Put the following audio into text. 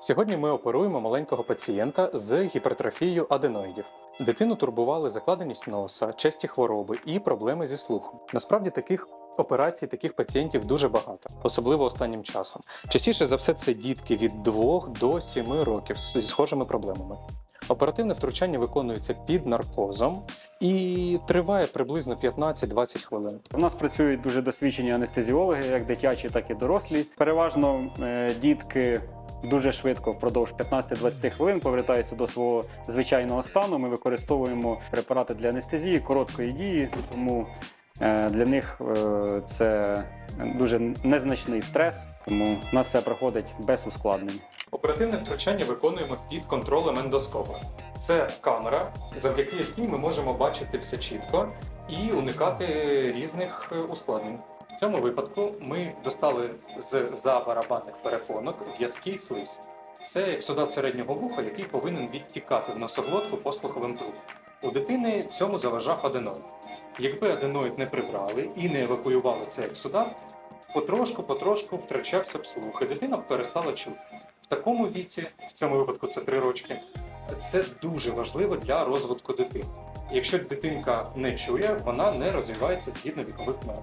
Сьогодні ми оперуємо маленького пацієнта з гіпертрофією аденоїдів. Дитину турбували закладеність носа, часті хвороби і проблеми зі слухом. Насправді таких операцій, таких пацієнтів дуже багато, особливо останнім часом. Частіше за все, це дітки від 2 до 7 років зі схожими проблемами. Оперативне втручання виконується під наркозом і триває приблизно 15-20 хвилин. У нас працюють дуже досвідчені анестезіологи, як дитячі, так і дорослі. Переважно е, дітки дуже швидко, впродовж 15-20 хвилин, повертаються до свого звичайного стану. Ми використовуємо препарати для анестезії короткої дії, тому е, для них е, це дуже незначний стрес, тому у нас все проходить без ускладнень. Оперативне втручання виконуємо під контролем ендоскопа. Це камера, завдяки якій ми можемо бачити все чітко і уникати різних е, ускладнень. В цьому випадку ми достали з за барабанних перепонок в'язкий слизь. Це ексудат середнього вуха, який повинен відтікати в носоглотку послуховим трубом. У дитини цьому заважав аденоїд. Якби аденоїд не прибрали і не евакуювали цей ексудат, потрошку-потрошку втрачався б слух, і дитина перестала чути. В такому віці, в цьому випадку це 3 рочки, це дуже важливо для розвитку дитини. Якщо дитинка не чує, вона не розвивається згідно вікових норм.